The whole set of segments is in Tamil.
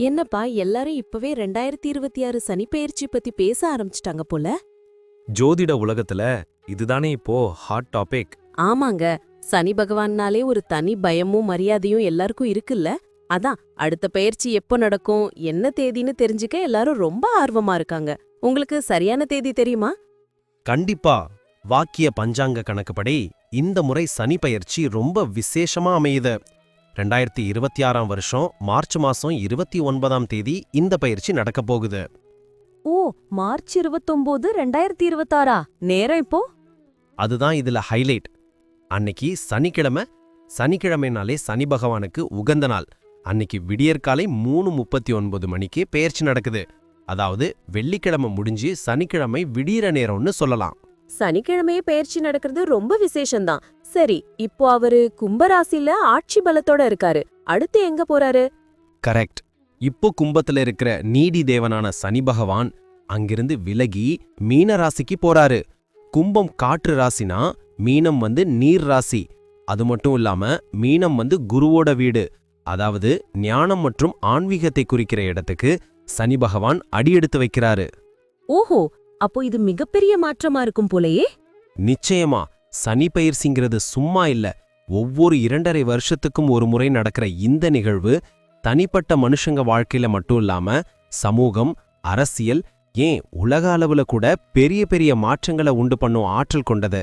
என்னப்பா எல்லாரும் இப்பவே ரெண்டாயிரத்தி இருபத்தி ஆறு சனிப்பெயர்ச்சி பத்தி பேச ஆரம்பிச்சிட்டாங்க போல? ஜோதிட உலகத்துல இதுதானே இப்போ ஹாட் டாபிக் ஆமாங்க. சனி பகவான்னாலே ஒரு தனி பயமும் மரியாதையும் எல்லாருக்கும் இருக்குல்ல? அதான் அடுத்த பெயர்ச்சி எப்போ நடக்கும் என்ன தேதின்னு தெரிஞ்சுக்க எல்லாரும் ரொம்ப ஆர்வமா இருக்காங்க. உங்களுக்கு சரியான தேதி தெரியுமா? கண்டிப்பா. வாக்கிய பஞ்சாங்க கணக்குப்படி இந்த முறை சனி பயிற்சி ரொம்ப விசேஷமா அமையுது. ரெண்டாயிரத்தி இருபத்தி ஆறாம் வருஷம் மார்ச் மாசம் இருபத்தி ஒன்பதாம் தேதி இந்த பயிற்சி நடக்கப் போகுது. ஓ மார்ச் இருபத்தொன்பது ரெண்டாயிரத்தி இருபத்தாறா? நேரம் இப்போ? அதுதான் இதுல ஹைலைட் அன்னைக்கு சனிக்கிழமை சனிக்கிழமைனாலே சனி பகவானுக்கு உகந்த நாள். அன்னைக்கு விடியற்காலை மூணு முப்பத்தி ஒன்பது மணிக்கு பெயர்ச்சி நடக்குது. அதாவது வெள்ளிக்கிழமை முடிஞ்சு சனிக்கிழமை விடியற நேரம்னு சொல்லலாம். சனிக்கிழமையே பெயர்ச்சி நடக்கிறது ரொம்ப விசேஷம்தான். சரி இப்போ அவரு கும்பராசில ஆட்சி பலத்தோட இருக்காரு. அடுத்து எங்க போறாரு? கரெக்ட். இப்போ கும்பத்துல இருக்கிற நீடி தேவனான சனி பகவான் அங்கிருந்து விலகி மீன ராசிக்கு போறாரு. கும்பம் காற்று ராசினா மீனம் வந்து நீர் ராசி. அது மட்டும் இல்லாம மீனம் வந்து குருவோட வீடு. அதாவது ஞானம் மற்றும் ஆன்மீகத்தை குறிக்கிற இடத்துக்கு சனி பகவான் அடியெடுத்து வைக்கிறாரு. ஓஹோ அப்போ இது மிகப்பெரிய மாற்றமா இருக்கும் போலயே? நிச்சயமா. சனி பயிற்சிங்கிறது சும்மா இல்ல. ஒவ்வொரு இரண்டரை வருஷத்துக்கும் ஒரு முறை நடக்கிற இந்த நிகழ்வு தனிப்பட்ட மனுஷங்க வாழ்க்கையில மட்டும் இல்லாம சமூகம் அரசியல் ஏன் உலக அளவுல கூட பெரிய பெரிய மாற்றங்களை உண்டு பண்ணும் ஆற்றல் கொண்டது.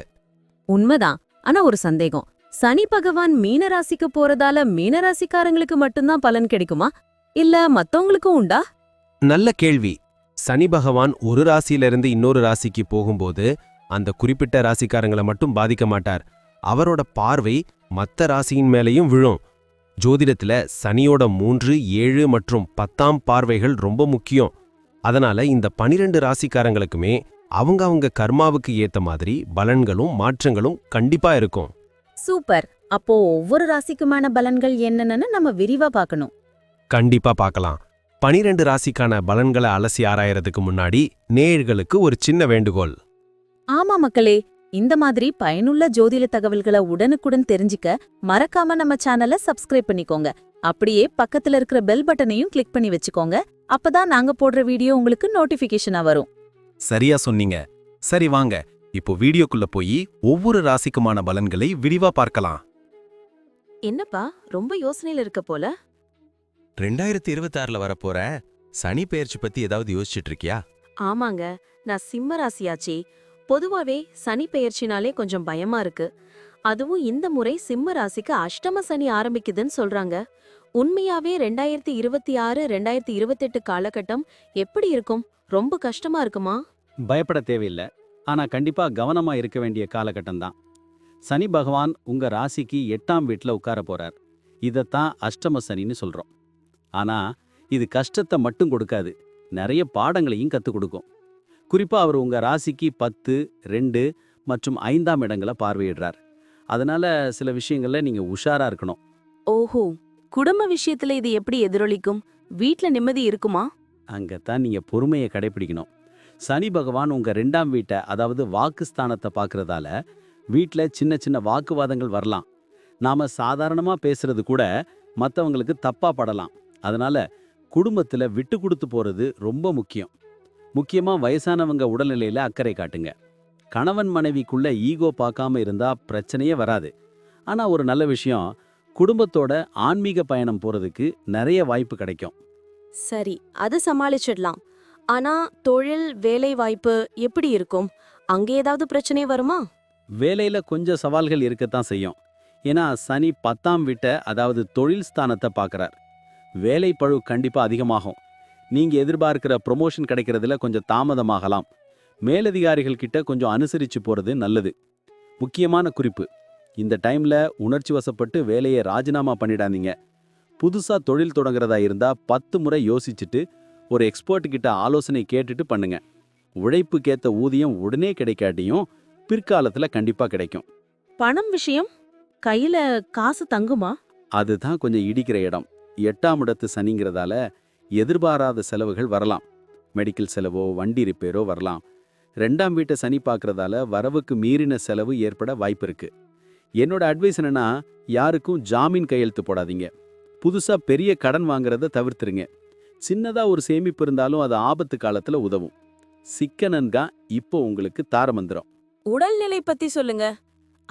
உண்மைதான். ஆனா ஒரு சந்தேகம். சனி பகவான் மீனராசிக்கு போறதால மீனராசிக்காரங்களுக்கு மட்டும்தான் பலன் கிடைக்குமா? இல்ல மத்தவங்களுக்கும் உண்டா? நல்ல கேள்வி. சனி பகவான் ஒரு ராசியிலிருந்து இன்னொரு ராசிக்கு போகும்போது அந்த குறிப்பிட்ட ராசிக்காரங்களை மட்டும் பாதிக்க மாட்டார். அவரோட பார்வை மத்த ராசியின் மேலேயும் விழும். ஜோதிடத்துல சனியோட மூன்று ஏழு மற்றும் பத்தாம் பார்வைகள் ரொம்ப முக்கியம். அதனால இந்த பனிரெண்டு ராசிக்காரங்களுக்குமே அவங்க அவங்க கர்மாவுக்கு ஏத்த மாதிரி பலன்களும் மாற்றங்களும் கண்டிப்பா இருக்கும். சூப்பர். அப்போ ஒவ்வொரு ராசிக்குமான பலன்கள் என்னன்னு நம்ம விரிவா பார்க்கணும். கண்டிப்பா பார்க்கலாம். பனிரெண்டு ராசிக்கான பலன்களை அலசி ஆராயறதுக்கு முன்னாடி நேயர்களுக்கு ஒரு சின்ன வேண்டுகோள். ஆமா மக்களே இந்த மாதிரி பயனுள்ள ஜோதிட தகவல்களை உடனுக்குடன் தெரிஞ்சுக்க மறக்காம நம்ம சேனலை சப்ஸ்கிரைப் பண்ணிக்கோங்க. அப்படியே பக்கத்துல இருக்கிற பெல் பட்டனையும் கிளிக் பண்ணி வச்சுக்கோங்க. அப்பதான் நாங்க போடுற வீடியோ உங்களுக்கு நோட்டிபிகேஷனா வரும். சரியா சொன்னீங்க. சரி வாங்க இப்போ வீடியோக்குள்ள போய் ஒவ்வொரு ராசிக்குமான பலன்களை விரிவா பார்க்கலாம். என்னப்பா ரொம்ப யோசனையில இருக்க போல? ரெண்டாயிரத்தி இருபத்தாறுல வரப்போற சனி பெயர்ச்சி பத்தி ஏதாவது யோசிச்சுட்டு இருக்கியா ஆமாங்க. நான் சிம்ம ராசியாச்சி. பொதுவாவே சனி பெயர்ச்சினாலே கொஞ்சம் பயமா இருக்கு. அதுவும் இந்த முறை சிம்ம ராசிக்கு அஷ்டம சனி ஆரம்பிக்குதுன்னு சொல்றாங்க. உண்மையாவே ரெண்டாயிரத்தி இருபத்தி ஆறு ரெண்டாயிரத்தி இருபத்தெட்டு காலகட்டம் எப்படி இருக்கும்? ரொம்ப கஷ்டமா இருக்குமா? பயப்பட தேவையில்லை. ஆனா கண்டிப்பா கவனமா இருக்க வேண்டிய காலகட்டம் தான். சனி பகவான் உங்க ராசிக்கு எட்டாம் வீட்ல உட்கார போறார். இதைத்தான் அஷ்டம சனின்னு சொல்றோம். ஆனா இது கஷ்டத்தை மட்டும் கொடுக்காது. நிறைய பாடங்களையும் கத்துக் கொடுக்கும். குறிப்பா அவர் உங்க ராசிக்கு பத்து ரெண்டு மற்றும் ஐந்தாம் இடங்களை பார்வையிடுறார். அதனால சில விஷயங்கள்ல நீங்க உஷாரா இருக்கணும். ஓஹோ குடும்ப விஷயத்துல இது எப்படி எதிரொலிக்கும்? வீட்ல நிம்மதி இருக்குமா? அங்கத்தான் நீங்க பொறுமையை கடைபிடிக்கணும். சனி பகவான் உங்க ரெண்டாம் வீட்டை அதாவது வாக்குஸ்தானத்தை பார்க்கறதால வீட்ல சின்ன சின்ன வாக்குவாதங்கள் வரலாம். நாம சாதாரணமா பேசுறது கூட மத்தவங்களுக்கு தப்பா படலாம். அதனால குடும்பத்துல விட்டு கொடுத்து போறது ரொம்ப முக்கியம். முக்கியமா வயசானவங்க உடல்நிலையில அக்கறை காட்டுங்க. கணவன் மனைவிக்குள்ள ஈகோ பார்க்காம இருந்தா பிரச்சனையே வராது. ஆனா ஒரு நல்ல விஷயம் குடும்பத்தோட ஆன்மீக பயணம் போறதுக்கு நிறைய வாய்ப்பு கிடைக்கும். சரி அது சமாளிச்சிடலாம். ஆனா தொழில் வேலை வாய்ப்பு எப்படி இருக்கும்? அங்க ஏதாவது பிரச்சனை வருமா? வேலையில கொஞ்சம் சவால்கள் இருக்கத்தான் செய்யும். ஏன்னா சனி பத்தாம் வீட்டை அதாவது தொழில் ஸ்தானத்தை பார்க்கறார் வேலை பழு கண்டிப்பா அதிகமாகும். நீங்க எதிர்பார்க்கிற ப்ரொமோஷன் கிடைக்கிறதுல கொஞ்சம் தாமதமாகலாம். மேலதிகாரிகள் கிட்ட கொஞ்சம் அனுசரிச்சு போறது நல்லது. முக்கியமான குறிப்பு இந்த டைம்ல உணர்ச்சி வசப்பட்டு வேலையை ராஜினாமா பண்ணிடாதீங்க. புதுசா தொழில் தொடங்குறதா இருந்தா பத்து முறை யோசிச்சுட்டு ஒரு எக்ஸ்பர்ட் கிட்ட ஆலோசனை கேட்டுட்டு பண்ணுங்க. உழைப்புக்கேத்த ஊதியம் உடனே கிடைக்காட்டியும் பிற்காலத்துல கண்டிப்பா கிடைக்கும். பணம் விஷயம்? கையில காசு தங்குமா? அதுதான் கொஞ்சம் இடிக்கிற இடம். எட்டாம் இடத்து சனிங்கிறதால எதிர்பாராத செலவுகள் வரலாம். மெடிக்கல் செலவோ வண்டி ரிப்பேரோ வரலாம். ரெண்டாம் வீட்டை சனி பார்க்கறதால வரவுக்கு மீறின செலவு ஏற்பட வாய்ப்பு இருக்கு. என்னோட அட்வைஸ் என்னன்னா யாருக்கும் ஜாமீன் கையெழுத்து போடாதீங்க. புதுசா பெரிய கடன் வாங்குறத தவிர்த்துருங்க. சின்னதா ஒரு சேமிப்பு இருந்தாலும் அது ஆபத்து காலத்துல உதவும். சிக்கனன்கா இப்போ உங்களுக்கு தாரமந்திரம். உடல்நிலை பத்தி சொல்லுங்க.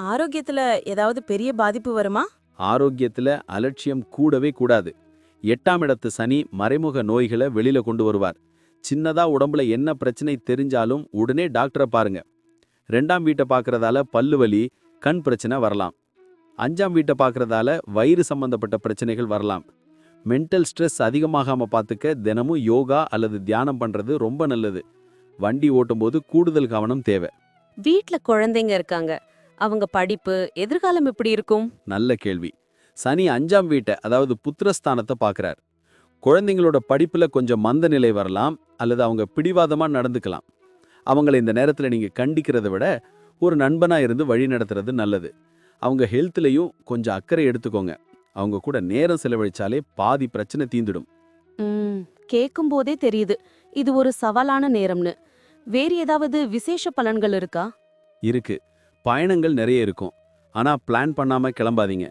ஆரோக்கியத்துல ஏதாவது பெரிய பாதிப்பு வருமா? ஆரோக்கியத்தில் அலட்சியம் கூடவே கூடாது. எட்டாம் இடத்து சனி மறைமுக நோய்களை வெளியில கொண்டு வருவார். சின்னதா உடம்புல என்ன பிரச்சனை தெரிஞ்சாலும் உடனே டாக்டரை பாருங்க. ரெண்டாம் வீட்டை பார்க்கறதால பல்லு வலி கண் பிரச்சனை வரலாம். அஞ்சாம் வீட்டை பார்க்கறதால வயிறு சம்பந்தப்பட்ட பிரச்சனைகள் வரலாம். மென்டல் ஸ்ட்ரெஸ் அதிகமாகாம பார்த்துக்க தினமும் யோகா அல்லது தியானம் பண்றது ரொம்ப நல்லது. வண்டி ஓட்டும்போது கூடுதல் கவனம் தேவை. வீட்டில் குழந்தைங்க இருக்காங்க. அவங்க படிப்பு எதிர்காலம் எப்படி இருக்கும்? நல்ல கேள்வி. சனி அஞ்சாம் வீட்டை அதாவது புத்திரஸ்தானத்தை பார்க்கறார். குழந்தைங்களோட படிப்புல கொஞ்சம் மந்த நிலை வரலாம் அல்லது அவங்க பிடிவாதமா நடந்துக்கலாம். அவங்கள இந்த நேரத்துல நீங்க கண்டிக்கிறதை விட ஒரு நண்பனா இருந்து வழி நடத்துறது நல்லது. அவங்க ஹெல்த்லயும் கொஞ்சம் அக்கறை எடுத்துக்கோங்க. அவங்க கூட நேரம் செலவழிச்சாலே பாதி பிரச்சனை தீந்துடும். ம் கேக்கும் போதே தெரியுது. இது ஒரு சவாலான நேரம்னு. வேறு ஏதாவது விசேஷ பலன்கள் இருக்கா? இருக்கு. பயணங்கள் நிறைய இருக்கும். ஆனா பிளான் பண்ணாம கிளம்பாதீங்க.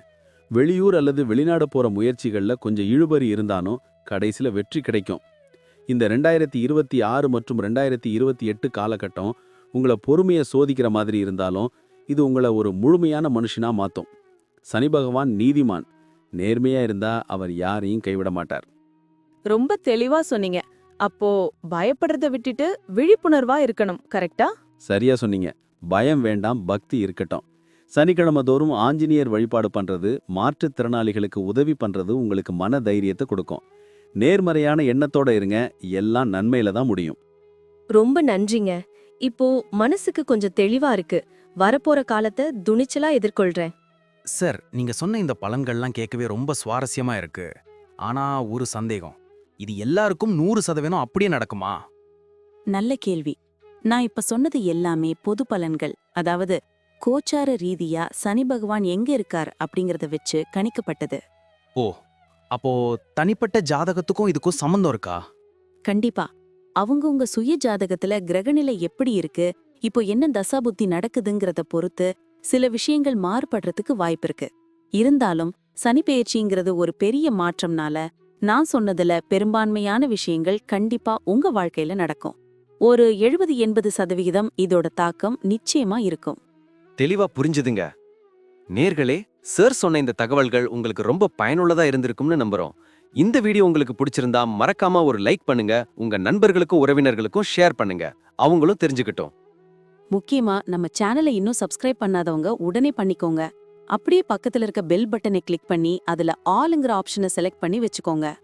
வெளியூர் அல்லது வெளிநாடு போற முயற்சிகள்ல கொஞ்சம் இழுபறி இருந்தாலும் கடைசில வெற்றி கிடைக்கும். இந்த ரெண்டாயிரத்தி இருபத்தி ஆறு மற்றும் ரெண்டாயிரத்தி இருபத்தி எட்டு காலகட்டம் உங்களை பொறுமையை சோதிக்கிற மாதிரி இருந்தாலும் இது உங்களை ஒரு முழுமையான மனுஷனா மாத்தும். சனி பகவான் நீதிமான். நேர்மையா இருந்தா அவர் யாரையும் கைவிட மாட்டார். ரொம்ப தெளிவா சொன்னீங்க. அப்போ பயப்படுறத விட்டுட்டு விழிப்புணர்வா இருக்கணும் கரெக்டா? சரியா சொன்னீங்க. பயம் வேண்டாம் பக்தி இருக்கட்டும். சனிக்கிழமை தோறும் ஆஞ்சநேயர் வழிபாடு பண்றது மாற்றுத்திறனாளிகளுக்கு உதவி பண்றது உங்களுக்கு மன தைரியத்தை கொடுக்கும். நேர்மறையான எண்ணத்தோட இருங்க எல்லாம் நன்மையில தான் முடியும். ரொம்ப நன்றிங்க. இப்போ மனசுக்கு கொஞ்சம் தெளிவா இருக்கு. வரப்போற காலத்தை துணிச்சலா எதிர்கொள்றேன். சார் நீங்க சொன்ன இந்த பலன்கள்லாம் கேட்கவே ரொம்ப சுவாரஸ்யமா இருக்கு. ஆனா ஒரு சந்தேகம். இது எல்லாருக்கும் நூறு சதவீதம் அப்படியே நடக்குமா? நல்ல கேள்வி. நான் இப்ப சொன்னது எல்லாமே பொது பலன்கள். அதாவது கோச்சார ரீதியா சனி பகவான் எங்க இருக்கார் அப்படிங்கறத வச்சு கணிக்கப்பட்டது. ஓ அப்போ தனிப்பட்ட ஜாதகத்துக்கும் இதுக்கும் சம்மந்தம் இருக்கா? கண்டிப்பா. அவங்கவங்க சுய ஜாதகத்துல கிரகநிலை எப்படி இருக்கு இப்போ என்ன தசாபுத்தி நடக்குதுங்கிறத பொறுத்து சில விஷயங்கள் மாறுபடுறதுக்கு வாய்ப்பு இருக்கு. இருந்தாலும் சனி பெயர்ச்சிங்கிறது ஒரு பெரிய மாற்றம்னால நான் சொன்னதுல பெரும்பான்மையான விஷயங்கள் கண்டிப்பா உங்க வாழ்க்கையில நடக்கும். ஒரு எழுபது எண்பது சதவிகிதம் இதோட தாக்கம் நிச்சயமா இருக்கும். தெளிவா புரிஞ்சுதுங்க. நேர்களே சார் சொன்ன இந்த தகவல்கள் உங்களுக்கு ரொம்ப பயனுள்ளதா இருந்திருக்கும்னு நம்புறோம். இந்த வீடியோ உங்களுக்கு பிடிச்சிருந்தா மறக்காம ஒரு லைக் பண்ணுங்க உங்க நண்பர்களுக்கும் உறவினர்களுக்கும் ஷேர் பண்ணுங்க. அவங்களும் தெரிஞ்சுக்கிட்டோம். முக்கியமா நம்ம சேனலை இன்னும் சப்ஸ்கிரைப் பண்ணாதவங்க உடனே பண்ணிக்கோங்க. அப்படியே பக்கத்துல இருக்க பெல் பட்டனை கிளிக் பண்ணி அதுல ஆளுங்கிற ஆப்ஷனை செலக்ட் பண்ணி வச்சுக்கோங்க.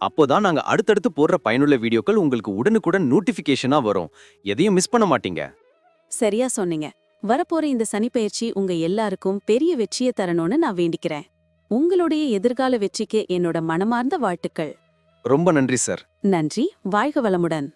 அப்போதான் நாங்க அடுத்தடுத்து போடுற பயனுள்ள வீடியோக்கள் உங்களுக்கு உடனுக்குடன் நோட்டிபிகேஷனா வரும். எதையும் மிஸ் பண்ண மாட்டீங்க. சரியா சொன்னீங்க. வரப்போற இந்த சனிப்பெயர்ச்சி உங்க எல்லாருக்கும் பெரிய வெற்றியை தரணும்னு நான் வேண்டிக்கிறேன். உங்களுடைய எதிர்கால வெற்றிக்கு என்னோட மனமார்ந்த வாழ்த்துக்கள். ரொம்ப நன்றி சார் நன்றி. வாழ்க வளமுடன்.